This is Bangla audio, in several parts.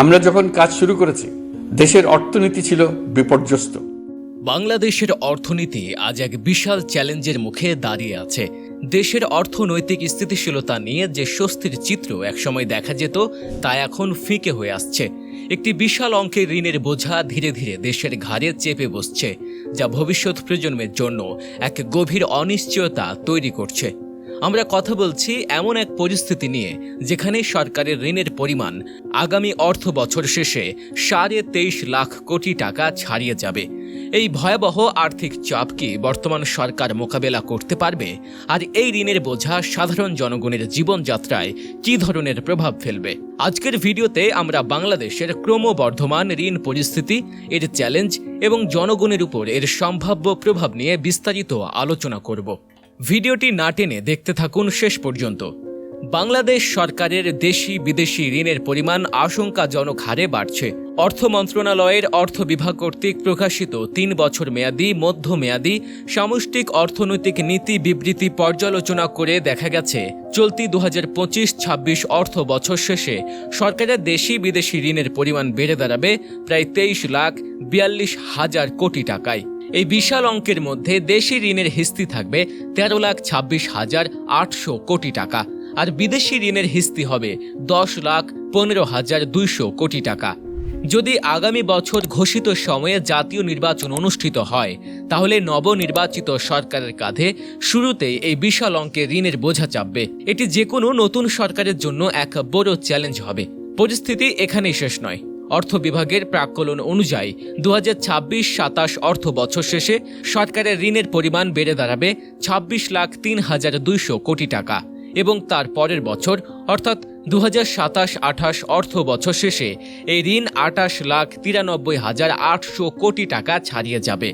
আমরা যখন কাজ শুরু করেছি, দেশের অর্থনীতি ছিল বিপর্যস্ত। বাংলাদেশের অর্থনীতি আজ এক বিশাল চ্যালেঞ্জের মুখে দাঁড়িয়ে আছে। দেশের অর্থনৈতিক স্থিতিশীলতা নিয়ে যে স্বস্তির চিত্র একসময় দেখা যেত, তা এখন ফিকে হয়ে আসছে। একটি বিশাল অঙ্কের ঋণের বোঝা ধীরে ধীরে দেশের ঘাড়ে চেপে বসছে, যা ভবিষ্যৎ প্রজন্মের জন্য এক গভীর অনিশ্চয়তা তৈরি করছে। আমরা কথা বলছি এমন এক পরিস্থিতি নিয়ে, যেখানে সরকারের ঋণের পরিমাণ আগামী অর্থ বছর শেষে সাড়ে তেইশ লাখ কোটি টাকা ছাড়িয়ে যাবে। এই ভয়াবহ আর্থিক চাপ কি বর্তমান সরকার মোকাবেলা করতে পারবে? আর এই ঋণের বোঝা সাধারণ জনগণের জীবনযাত্রায় কী ধরনের প্রভাব ফেলবে? আজকের ভিডিওতে আমরা বাংলাদেশের ক্রমবর্ধমান ঋণ পরিস্থিতি, এর চ্যালেঞ্জ এবং জনগণের উপর এর সম্ভাব্য প্রভাব নিয়ে বিস্তারিত আলোচনা করব। ভিডিওটি না টেনে দেখতে থাকুন শেষ পর্যন্ত। বাংলাদেশ সরকারের দেশি বিদেশি ঋণের পরিমাণ আশঙ্কাজনক হারে বাড়ছে। অর্থ মন্ত্রণালয়ের অর্থ বিভাগ কর্তৃক প্রকাশিত তিন বছর মেয়াদী, মধ্য মেয়াদী, সামষ্টিক অর্থনৈতিক নীতি বিবৃতি পর্যালোচনা করে দেখা গেছে, চলতি দু হাজার পঁচিশ ছাব্বিশ অর্থ বছর শেষে সরকারের দেশি বিদেশি ঋণের পরিমাণ বেড়ে দাঁড়াবে প্রায় তেইশ লাখ বিয়াল্লিশ হাজার কোটি টাকায়। এই বিশাল অঙ্কের মধ্যে দেশি ঋণের হিস্তি থাকবে তেরো লাখ ছাব্বিশ হাজার আটশো কোটি টাকা, আর বিদেশি ঋণের হিস্তি হবে দশ লাখ পনেরো হাজার দুইশো কোটি টাকা। যদি আগামী বছর ঘোষিত সময়ে জাতীয় নির্বাচন অনুষ্ঠিত হয়, তাহলে নবনির্বাচিত সরকারের কাঁধে শুরুতেই এই বিশাল অঙ্কের ঋণের বোঝা চাপবে। এটি যে কোনো নতুন সরকারের জন্য এক বড় চ্যালেঞ্জ হবে। পরিস্থিতি এখানেই শেষ নয়। অর্থ বিভাগের প্রাক্কলন অনুযায়ী দু হাজার ছাব্বিশ সাতাশ অর্থ বছর শেষে সরকারের ঋণের পরিমাণ বেড়ে দাঁড়াবে ছাব্বিশ লাখ তিন হাজার দুইশো কোটি টাকা এবং তার পরের বছর, অর্থাৎ দু হাজার সাতাশ আঠাশ অর্থ বছর শেষে এই ঋণ আটাশ লাখ তিরানব্বই হাজার আটশো কোটি টাকা ছাড়িয়ে যাবে।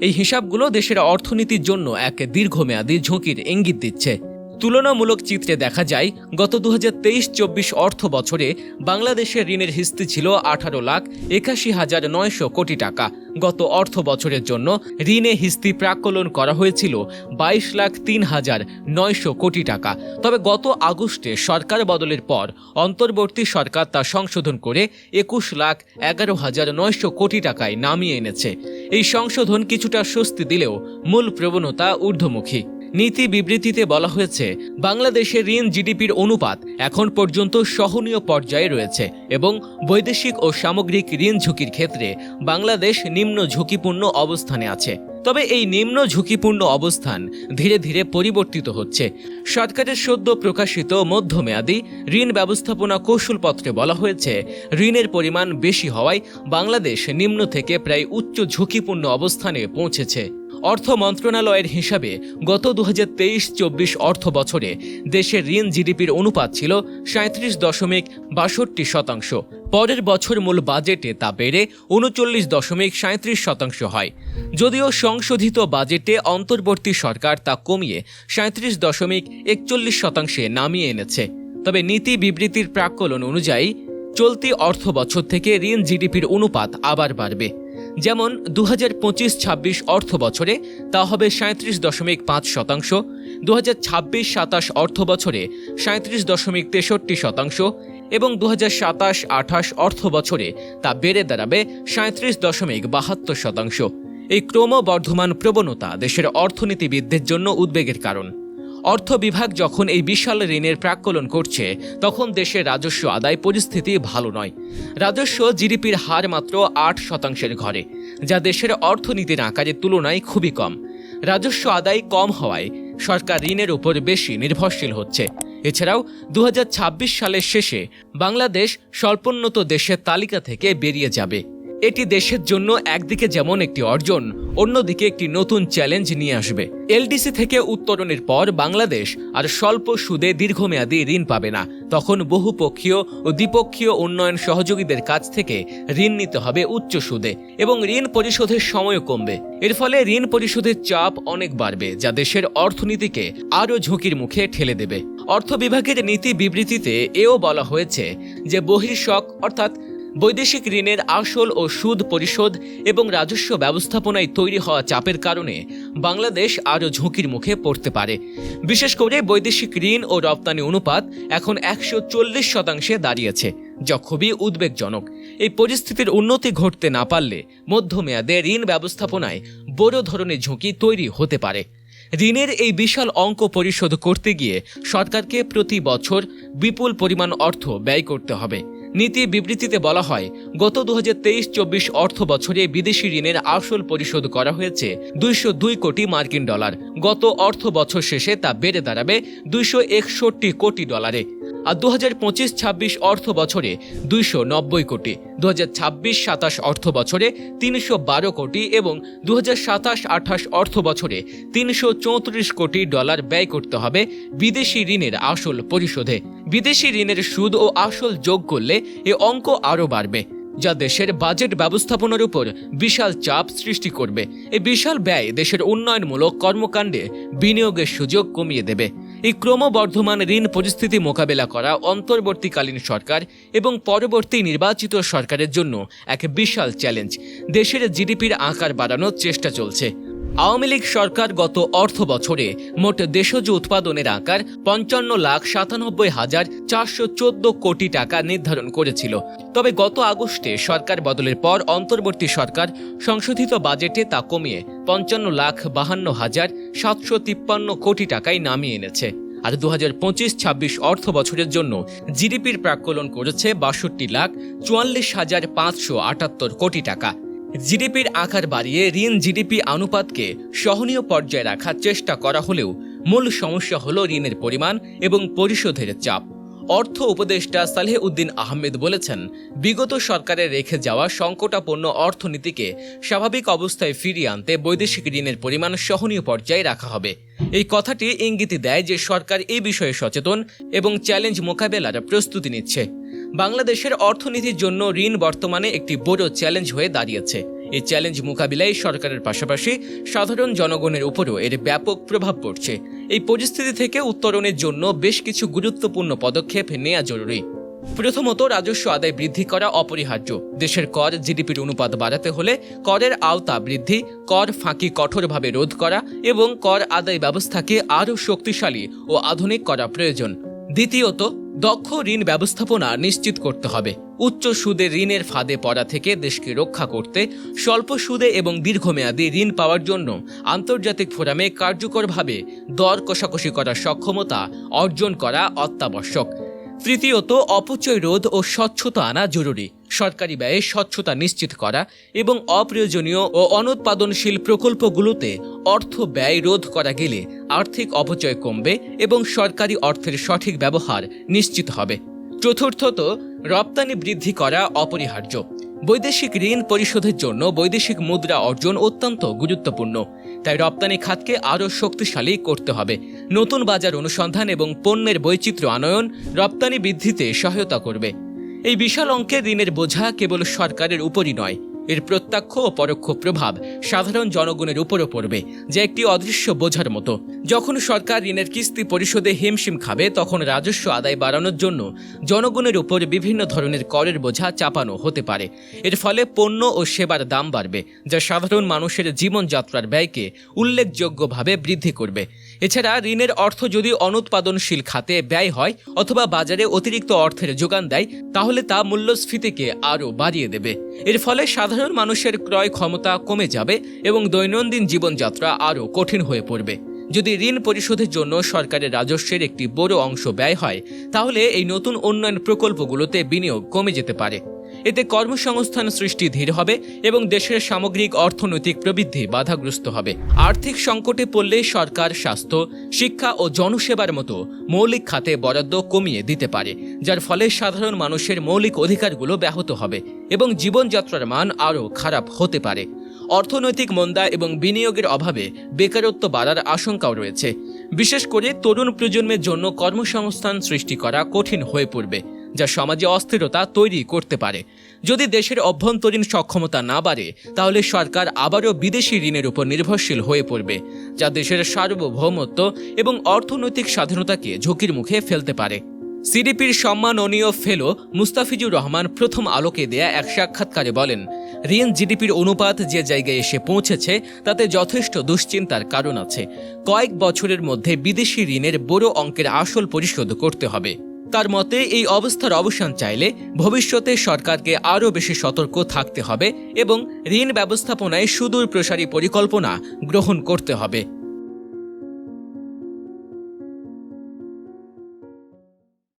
এই হিসাবগুলো দেশের অর্থনীতির জন্য এক দীর্ঘমেয়াদী ঝুঁকির ইঙ্গিত দিচ্ছে। তুলনামূলক চিত্রে দেখা যায়, গত দু হাজার তেইশ চব্বিশ অর্থ বছরে বাংলাদেশের ঋণের হিস্তি ছিল আঠারো লাখ একাশি হাজার নয়শো কোটি টাকা। গত অর্থ বছরের জন্য ঋণে হিস্তি প্রাকলন করা হয়েছিল বাইশ লাখ তিন হাজার নয়শো কোটি টাকা। তবে গত আগস্টে সরকার বদলের পর অন্তর্বর্তী সরকার তা সংশোধন করে একুশ লাখ এগারো হাজার নয়শো কোটি টাকায় নামিয়ে এনেছে। এই সংশোধন কিছুটা স্বস্তি দিলেও মূল প্রবণতা ঊর্ধ্বমুখী। নীতি বিবৃতিতে বলা হয়েছে, বাংলাদেশে ঋণ জিডিপির অনুপাত এখন পর্যন্ত সহনীয় পর্যায়ে রয়েছে এবং বৈদেশিক ও সামগ্রিক ঋণ ঝুঁকির ক্ষেত্রে বাংলাদেশ নিম্ন ঝুঁকিপূর্ণ অবস্থানে আছে। তবে এই নিম্ন ঝুঁকিপূর্ণ অবস্থান ধীরে ধীরে পরিবর্তিত হচ্ছে। সরকারের সদ্য প্রকাশিত মধ্যমেয়াদী ঋণ ব্যবস্থাপনা কৌশলপত্রে বলা হয়েছে, ঋণের পরিমাণ বেশি হওয়ায় বাংলাদেশ নিম্ন থেকে প্রায় উচ্চ ঝুঁকিপূর্ণ অবস্থানে পৌঁছেছে। অর্থ মন্ত্রণালয়ের হিসাবে গত দু হাজার তেইশ চব্বিশ অর্থ বছরে দেশের ঋণ জিডিপির অনুপাত ছিল সাঁত্রিশ দশমিক বাষট্টি শতাংশ। পরের বছর মূল বাজেটে তা বেড়ে উনচল্লিশ দশমিক সাঁত্রিশ শতাংশ হয়। যদিও সংশোধিত বাজেটে অন্তর্বর্তী সরকার তা কমিয়ে সাঁত্রিশ দশমিক একচল্লিশ শতাংশে নামিয়ে এনেছে। তবে নীতি বিবৃতির প্রাক্কলন অনুযায়ী চলতি অর্থ বছর থেকে ঋণ জিডিপির অনুপাত আবার বাড়বে। যেমন দু হাজার পঁচিশ ছাব্বিশ অর্থ বছরে তা হবে সাঁত্রিশ দশমিক পাঁচ শতাংশ দু হাজার ছাব্বিশ সাতাশ অর্থ বছরে সাঁত্রিশ দশমিক তেষট্টি শতাংশ এবং দু হাজার সাতাশ আঠাশ অর্থ বছরে তা বেড়ে দাঁড়াবে সাঁত্রিশ দশমিক বাহাত্তর শতাংশ। এই ক্রমবর্ধমান প্রবণতা দেশের অর্থনীতিবিদদের জন্য উদ্বেগের কারণ। অর্থ বিভাগ যখন এই বিশাল ঋণের প্রাক্কলন করছে, তখন দেশের রাজস্ব আদায় পরিস্থিতি ভালো নয়। রাজস্ব জিডিপির হার মাত্র আট শতাংশের ঘরে, যা দেশের অর্থনীতির আকারের তুলনায় খুবই কম। রাজস্ব আদায় কম হওয়ায় সরকার ঋণের উপর বেশি নির্ভরশীল হচ্ছে। এছাড়াও দু হাজার ছাব্বিশ সালের শেষে বাংলাদেশ স্বল্পোন্নত দেশের তালিকা থেকে বেরিয়ে যাবে। এটি দেশের জন্য একদিকে যেমন একটি অর্জন, অন্যদিকে একটি নতুন চ্যালেঞ্জ নিয়ে আসবে। এলডিসি থেকে উত্তরণের পর বাংলাদেশ আর স্বল্প সুদে দীর্ঘমেয়াদী ঋণ পাবে না। তখন বহুপক্ষীয় ও দ্বিপক্ষীয় উন্নয়ন সহযোগীদের কাছ থেকে ঋণ নিতে হবে উচ্চ সুদে এবং ঋণ পরিশোধের সময়ও কমবে। এর ফলে ঋণ পরিশোধের চাপ অনেক বাড়বে, যা দেশের অর্থনীতিকে আরও ঝুঁকির মুখে ঠেলে দেবে। অর্থ বিভাগের নীতি বিবৃতিতে এও বলা হয়েছে যে বহির্শক অর্থাৎ বৈদেশিক ঋণের আসল ও সুদ পরিশোধ এবং রাজস্ব ব্যবস্থাপনায় তৈরি হওয়া চাপের কারণে বাংলাদেশ আরও ঝুঁকির মুখে পড়তে পারে। বিশেষ করে বৈদেশিক ঋণ ও রপ্তানি অনুপাত এখন একশো চল্লিশ শতাংশে দাঁড়িয়েছে, যা খুবই উদ্বেগজনক। এই পরিস্থিতির উন্নতি ঘটতে না পারলে মধ্যমেয়াদে ঋণ ব্যবস্থাপনায় বড় ধরনের ঝুঁকি তৈরি হতে পারে। ঋণের এই বিশাল অঙ্ক পরিশোধ করতে গিয়ে সরকারকে প্রতি বছর বিপুল পরিমাণ অর্থ ব্যয় করতে হবে। নীতি বিবৃতিতে বলা হয়, গত দু হাজার তেইশ চব্বিশ অর্থ বছরে বিদেশি ঋণের আসল পরিশোধ করা হয়েছে দুইশো দুই কোটি মার্কিন ডলার। গত অর্থ বছর শেষে তা বেড়ে দাঁড়াবে দুইশো একষট্টি কোটি ডলারে। আর দু হাজার পঁচিশ, ছাব্বিশ অর্থ বছরে দুইশো নব্বই কোটি দু হাজার ছাব্বিশ, সাতাশ অর্থ বছরে তিনশো বারো কোটি এবং দু হাজার সাতাশ, আঠাশ অর্থ বছরে তিনশো চৌত্রিশ কোটি ডলার ব্যয় করতে হবে বিদেশি ঋণের আসল পরিশোধে। বিদেশি ঋণের সুদ ও আসল যোগ করলে এ অঙ্ক আরও বাড়বে, যা দেশের বাজেট ব্যবস্থাপনার উপর বিশাল চাপ সৃষ্টি করবে। এই বিশাল ব্যয় দেশের উন্নয়নমূলক কর্মকাণ্ডে বিনিয়োগের সুযোগ কমিয়ে দেবে। এই ক্রমবর্ধমান ঋণ পরিস্থিতি মোকাবেলা করা অন্তর্বর্তীকালীন সরকার এবং পরবর্তী নির্বাচিত সরকারের জন্য এক বিশাল চ্যালেঞ্জ দেশের জিডিপির আকার বাড়ানোর চেষ্টা চলছে। আওয়ামী লীগ সরকার গত অর্থ বছরে মোট দেশজ উৎপাদনের আকার পঞ্চান্ন লাখ সাতানব্বই হাজার চারশো চোদ্দ কোটি টাকা নির্ধারণ করেছিল। তবে গত আগস্টে সরকার বদলের পর অন্তর্বর্তী সরকার সংশোধিত বাজেটে তা কমিয়ে পঞ্চান্ন লাখ বাহান্ন হাজার সাতশো তিপ্পান্ন কোটি টাকায় নামিয়ে এনেছে। আর দু হাজার পঁচিশ ছাব্বিশ অর্থ বছরের জন্য জিডিপির প্রাক্কলন করেছে বাষট্টি লাখ চুয়াল্লিশ হাজার পাঁচশো আটাত্তর কোটি টাকা। জিডিপির আকার বাড়িয়ে ঋণ জিডিপি অনুপাতকে সহনীয় পর্যায়ে রাখার চেষ্টা করা হলেও মূল সমস্যা হল ঋণের পরিমাণ এবং পরিশোধের চাপ। অর্থ উপদেষ্টা সালেহ উদ্দিন আহমেদ বলেছেন, বিগত সরকারের রেখে যাওয়া সংকটাপন্ন অর্থনীতিকে স্বাভাবিক অবস্থায় ফিরিয়ে আনতে বৈদেশিক ঋণের পরিমাণ সহনীয় পর্যায়ে রাখা হবে। এই কথাটি ইঙ্গিত দেয় যে সরকার এই বিষয়ে সচেতন এবং চ্যালেঞ্জ মোকাবেলার প্রস্তুতি নিচ্ছে। বাংলাদেশের অর্থনীতির জন্য ঋণ বর্তমানে একটি বড় চ্যালেঞ্জ হয়ে দাঁড়িয়েছে। এই চ্যালেঞ্জ মোকাবিলায় সরকারের পাশাপাশি সাধারণ জনগণের উপরও এর ব্যাপক প্রভাব পড়ছে। এই পরিস্থিতি থেকে উত্তরণের জন্য বেশ কিছু গুরুত্বপূর্ণ পদক্ষেপ নেওয়া জরুরি। প্রথমত, রাজস্ব আদায় বৃদ্ধি করা অপরিহার্য। দেশের কর জিডিপির অনুপাত বাড়াতে হলে করের আওতা বৃদ্ধি, কর ফাঁকি কঠোরভাবে রোধ করা এবং কর আদায় ব্যবস্থাকে আরও শক্তিশালী ও আধুনিক করা প্রয়োজন। দ্বিতীয়ত দক্ষ ঋণ ব্যবস্থাপনা নিশ্চিত করতে হবে। উচ্চ সুদে ঋণের ফাঁদে পড়া থেকে দেশকে রক্ষা করতে, স্বল্প সুদে এবং দীর্ঘমেয়াদী ঋণ পাওয়ার জন্য আন্তর্জাতিক ফোরামে কার্যকরভাবে দর কষাকষি করার সক্ষমতা অর্জন করা অত্যাবশ্যক। তৃতীয়ত, অপচয় রোধ ও স্বচ্ছতা আনা জরুরি। সরকারি ব্যয়ে স্বচ্ছতা নিশ্চিত করা এবং অপ্রয়োজনীয় ও অনুৎপাদনশীল প্রকল্পগুলোতে অর্থ ব্যয় রোধ করা গেলে আর্থিক অপচয় কমবে এবং সরকারি অর্থের সঠিক ব্যবহার নিশ্চিত হবে। চতুর্থত, রপ্তানি বৃদ্ধি করা অপরিহার্য। বৈদেশিক ঋণ পরিশোধের জন্য বৈদেশিক মুদ্রা অর্জন অত্যন্ত গুরুত্বপূর্ণ। তাই রপ্তানি খাতকে আরও শক্তিশালী করতে হবে। নতুন বাজার অনুসন্ধান এবং পণ্যের বৈচিত্র্য আনয়ন রপ্তানি বৃদ্ধিতে সহায়তা করবে। এই বিশাল অঙ্কের ঋণের বোঝা কেবল সরকারের উপরই নয়, এর প্রত্যক্ষ ও পরোক্ষ প্রভাব সাধারণ জনগণের উপরও পড়বে, যা একটি অদৃশ্য বোঝার মতো। যখন সরকার ঋণের কিস্তি পরিশোধে হিমশিম খাবে, তখন রাজস্ব আদায় বাড়ানোর জন্য জনগণের উপর বিভিন্ন ধরনের করের বোঝা চাপানো হতে পারে। এর ফলে পণ্য ও সেবার দাম বাড়বে, যা সাধারণ মানুষের জীবনযাত্রার ব্যয়কে উল্লেখযোগ্যভাবে বৃদ্ধি করবে। এছাড়া ঋণের অর্থ যদি অনুৎপাদনশীল খাতে ব্যয় হয় অথবা বাজারে অতিরিক্ত অর্থের যোগান দেয়, তাহলে তা মূল্যস্ফীতিকে আরও বাড়িয়ে দেবে। এর ফলে সাধারণ মানুষের ক্রয় ক্ষমতা কমে যাবে এবং দৈনন্দিন জীবনযাত্রা আরও কঠিন হয়ে পড়বে। যদি ঋণ পরিশোধের জন্য সরকারের রাজস্বের একটি বড় অংশ ব্যয় হয়, তাহলে এই নতুন উন্নয়ন প্রকল্পগুলোতে বিনিয়োগ কমে যেতে পারে। এতে কর্মসংস্থান সৃষ্টি ধীর হবে এবং দেশের সামগ্রিক অর্থনৈতিক প্রবৃদ্ধি বাধাগ্রস্ত হবে। আর্থিক সংকটে পড়লে সরকার স্বাস্থ্য, শিক্ষা ও জনসেবার মতো মৌলিক খাতে বরাদ্দ কমিয়ে দিতে পারে, যার ফলে সাধারণ মানুষের মৌলিক অধিকারগুলো ব্যাহত হবে এবং জীবনযাত্রার মান আরও খারাপ হতে পারে। অর্থনৈতিক মন্দা এবং বিনিয়োগের অভাবে বেকারত্ব বাড়ার আশঙ্কাও রয়েছে। বিশেষ করে তরুণ প্রজন্মের জন্য কর্মসংস্থান সৃষ্টি করা কঠিন হয়ে পড়বে। যা সমাজে অস্থিরতা তৈরি করতে পারে। যদি দেশের অভ্যন্তরীণ সক্ষমতা না বাড়ে, তাহলে সরকার আবারও বিদেশি ঋণের উপর নির্ভরশীল হয়ে পড়বে, যা দেশের সার্বভৌমত্ব এবং অর্থনৈতিক স্বাধীনতাকে ঝুঁকির মুখে ফেলতে পারে। সিডিপির সম্মাননীয় ফেলো মুস্তাফিজুর রহমান প্রথম আলোকে দেয়া এক সাক্ষাৎকারে বলেন, ঋণ জিডিপির অনুপাত যে জায়গায় এসে পৌঁছেছে, তাতে যথেষ্ট দুশ্চিন্তার কারণ আছে। কয়েক বছরের মধ্যে বিদেশি ঋণের বড় অঙ্কের আসল পরিশোধ করতে হবে। তার মতে এই অবস্থার অবসান চাইলে ভবিষ্যতে সরকারকে আরও বেশি সতর্ক থাকতে হবে এবং ঋণ ব্যবস্থাপনায় সুদূর প্রসারী পরিকল্পনা গ্রহণ করতে হবে।